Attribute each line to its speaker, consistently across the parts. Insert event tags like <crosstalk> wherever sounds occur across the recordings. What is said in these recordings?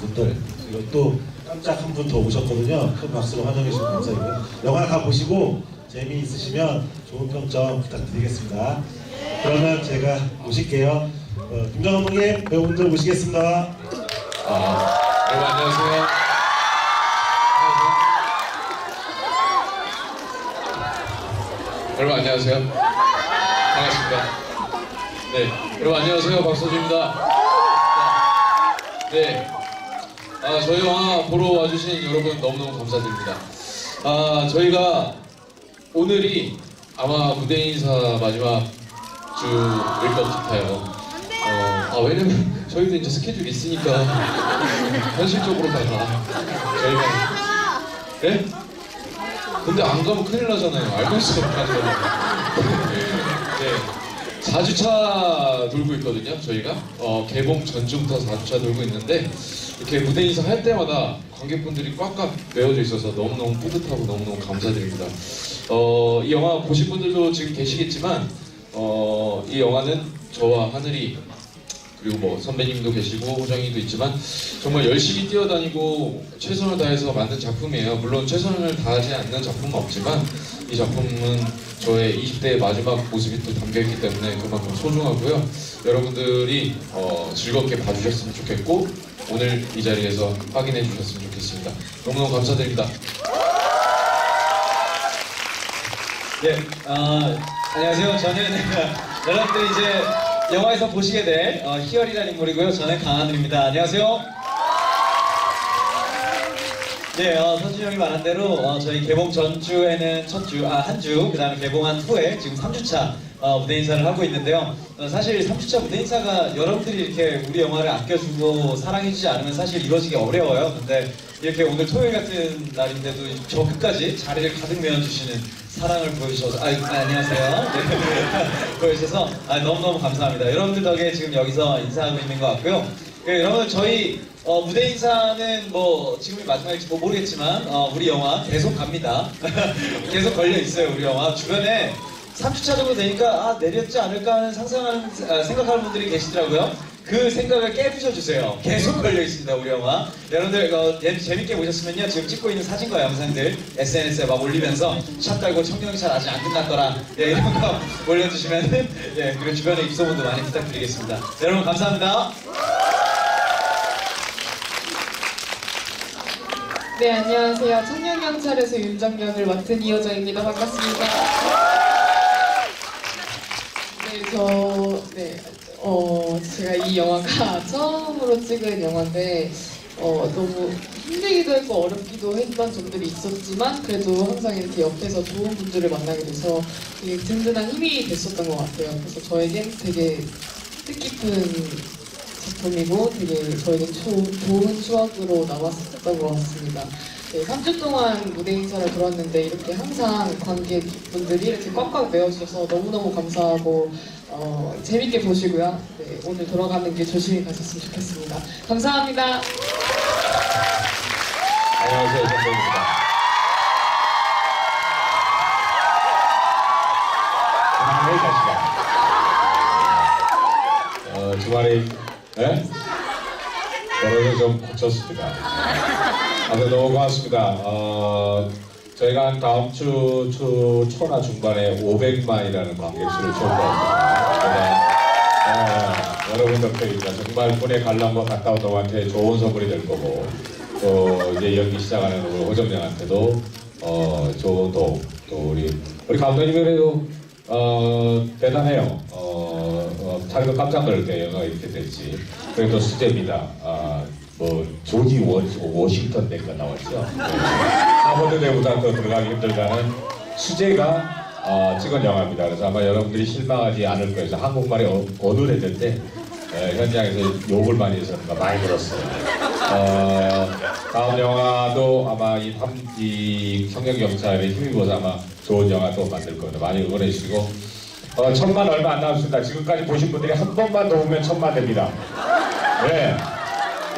Speaker 1: 분들 그리고 또 깜짝 한 분 더 오셨거든요. 큰 박수로 환영해 주시면 감사드리고요. 영화 가 보시고 재미있으시면 좋은 평점 부탁드리겠습니다. 그러면 제가 모실게요. 어, 김정 감독님 배우분들 모시겠습니다.
Speaker 2: 아, 여러분 안녕하세요. 여러분 안녕하세요. 반갑습니다. 네, 여러분 안녕하세요. 박서주입니다. 네, 아, 저희 영화 보러 와주신 여러분 너무너무 감사드립니다. 아, 저희가 오늘이 아마 무대 인사 마지막 주일 것 같아요. 어, 아, 왜냐면 저희도 이제 스케줄이 있으니까 현실적으로 다가 저희가 예? 근데 안 가면 큰일 나잖아요. 알고 있어요. 네. 4주차 돌고 있거든요, 저희가. 어, 개봉 전주부터 4주차 돌고 있는데, 이렇게 무대 인사 할 때마다 관객분들이 꽉꽉 메워져 있어서 너무너무 뿌듯하고 너무너무 감사드립니다. 어, 이 영화 보신 분들도 지금 계시겠지만, 어, 이 영화는 저와 하늘이 그리고 뭐 선배님도 계시고 호정이도 있지만 정말 열심히 뛰어다니고 최선을 다해서 만든 작품이에요. 물론 최선을 다하지 않는 작품은 없지만 이 작품은 저의 20대의 마지막 모습이 또 담겨있기 때문에 그만큼 소중하고요. 여러분들이 어, 즐겁게 봐주셨으면 좋겠고 오늘 이 자리에서 확인해 주셨으면 좋겠습니다. 너무너무 감사드립니다.
Speaker 3: 네, 어, 안녕하세요. 저는 <laughs> 여러분들 이제 영화에서 보시게 될 어, 희열이라는 인물이고요. 저는 강하늘입니다. 안녕하세요. 네, 어, 서준 형이 말한 대로 어, 저희 개봉 전주에는 첫 주, 아, 한 주, 그 다음에 개봉한 후에 지금 3주차 어, 무대 인사를 하고 있는데요. 어, 사실 3주차 무대 인사가 여러분들이 이렇게 우리 영화를 아껴주고 사랑해주지 않으면 사실 이루어지기 어려워요. 근데 이렇게 오늘 토요일 같은 날인데도 저 끝까지 자리를 가득 메워주시는 사랑을 보여주셔서, 아, 아, 안녕하세요. 네. <laughs> 보여주셔서 아, 너무너무 감사합니다. 여러분들 덕에 지금 여기서 인사하고 있는 것 같고요. 네, 여러분 저희 어, 무대 인사는 뭐 지금이 마지막일지 뭐 모르겠지만 어, 우리 영화 계속 갑니다. <laughs> 계속 걸려 있어요 우리 영화 주변에 3주차 정도 되니까 아 내렸지 않을까 하는 상상하는 아, 생각하는 분들이 계시더라고요. 그 생각을 깨부셔 주세요. 계속 걸려 있습니다 우리 영화. 여러분들 어, 예, 재밌게 보셨으면요 지금 찍고 있는 사진과 영상들 SNS에 막 올리면서 샷 달고 청경찰 아직 안 끝났더라 예, 이런 거 <laughs> 올려주시면은 예 그리고 주변에 입소문도 많이 부탁드리겠습니다. 여러분 감사합니다.
Speaker 4: 네, 안녕하세요. 청년경찰에서 윤정연을 맡은 이호정입니다. 반갑습니다. 네, 저, 네, 어, 제가 이 영화가 <laughs> 처음으로 찍은 영화인데, 어, 너무 힘들기도 했고 어렵기도 했던 점들이 있었지만, 그래도 항상 이렇게 옆에서 좋은 분들을 만나게 돼서 되게 든든한 힘이 됐었던 것 같아요. 그래서 저에겐 되게 뜻깊은 작품이고 되게 저에겐 조- 좋은 추억으로 남았었던 것 같습니다. 네, 3주 동안 무대 인사를 들었는데 이렇게 항상 관객분들이 이렇게 꽉꽉 메워주셔서 너무너무 감사하고 어, 재밌게 보시고요. 네, 오늘 돌아가는 길 조심히 가셨으면 좋겠습니다. 감사합니다.
Speaker 2: 안녕하세요.
Speaker 5: 네, 자식아. 어, 주말에, 예? 버릇을 좀 고쳤습니다. 아무튼 너무 고맙습니다. 어, 저희가 한 다음 주, 주 초나 중반에 500만이라는 관객수를 초과합니다. 어, 여러분 덕분입니다. 정말 군에 관람과 갔다 온 동한테 좋은 선물이 될 거고, 또 이제 연기 시작하는 우리 호정양한테도 어, 좋은 도움, 또 우리, 우리 감독님이 그래도 어, 대단해요. 자기도 깜짝 놀랄 때 영화가 이렇게 됐지. 그래도 수제입니다. 아, 뭐, 조지 워, 워싱턴 대가 나왔죠. 네. 하버드 대보다 더 들어가기 힘들다는 수제가 어, 찍은 영화입니다. 그래서 아마 여러분들이 실망하지 않을 거예요. 그래서 한국말이 어, 어눌했는데 에, 현장에서 욕을 많이 해서 많이 들었어요. 어, 다음 영화도 아마 이, 삼, 이 성경경찰에 힘입어서 아마 좋은 영화 또 만들 겁니다. 많이 응원해 주시고 어, 천만 얼마 안 남았습니다. 지금까지 보신 분들이 한 번만 더 오면 천만 됩니다. 네.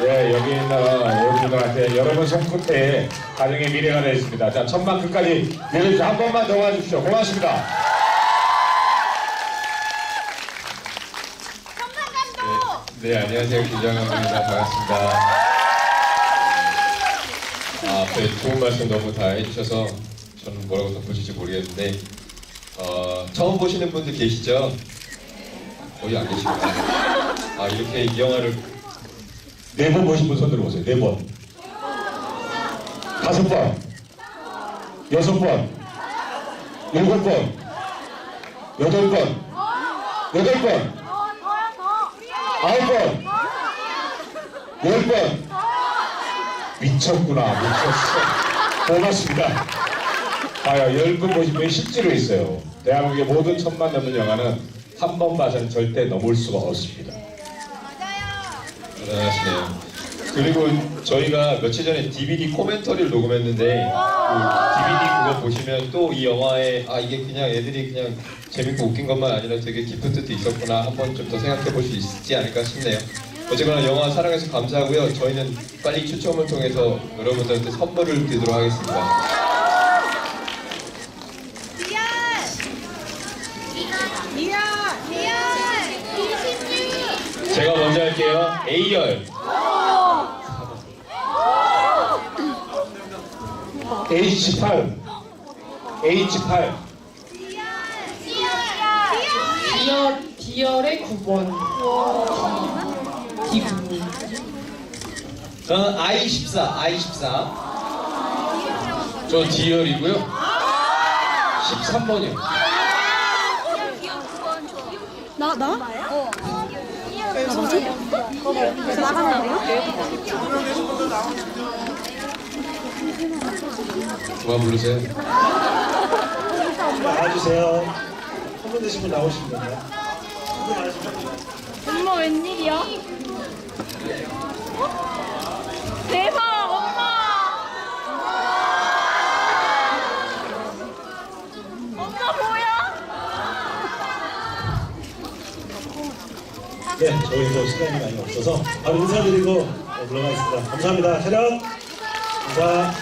Speaker 5: 예, 여기 있는 여러분들한테 여러분 손끝에 가정의 미래가 되어 있습니다. 자, 천만 끝까지 내려주세요. 한 번만 더 와주십시오. 고맙습니다.
Speaker 2: 네, 네, 안녕하세요. 김정현입니다. 반갑습니다.
Speaker 6: 아, 네, 좋은 말씀 너무 다 해주셔서 저는 뭐라고 덧붙일지 모르겠는데 어, 처음 보시는 분들 계시죠? 거의 안 계시구나. 아 이렇게 이 영화를
Speaker 5: 네 번 보신 분 손 들어 보세요. 네 번. 다섯 번. 여섯 번. 일곱 번. 여덟 번. 여덟 번. 아홉 번. 열 번. 미쳤구나. 미쳤어. 고맙습니다. 봐요. 열분 분이 실제로 있어요. 대한민국의 모든 천만 넘는 영화는 한 번 봐서는 절대 넘을 수가 없습니다.
Speaker 6: 대단하시네요. 그리고 저희가 며칠 전에 DVD 코멘터리를 녹음했는데 그 DVD 그거 보시면 또 이 영화에 아 이게 그냥 애들이 그냥 재밌고 웃긴 것만 아니라 되게 깊은 뜻도 있었구나 한 번 좀 더 생각해 볼 수 있지 않을까 싶네요. 어쨌거나 영화 사랑해서 감사하고요. 저희는 빨리 추첨을 통해서 여러분들한테 선물을 드리도록 하겠습니다. 제가 먼저 할게요. A열.
Speaker 5: H8 H8
Speaker 4: 디얼 디얼의 9번. D9.
Speaker 3: 저는 I14, I14.
Speaker 2: 저 D열이고요. 13번이요.
Speaker 7: 나 나? 어. 나 뭐지?
Speaker 2: 부르세요.
Speaker 1: 나와주세요. 선물 되신 분 나오시면 됩니다.
Speaker 7: 엄마 웬일이야? 대박 엄마! 엄마 뭐야?
Speaker 1: 네, 저희도 시간이 많이 없어서 바로 인사드리고 물러가겠습니다. 감사합니다. 촬영! 감사.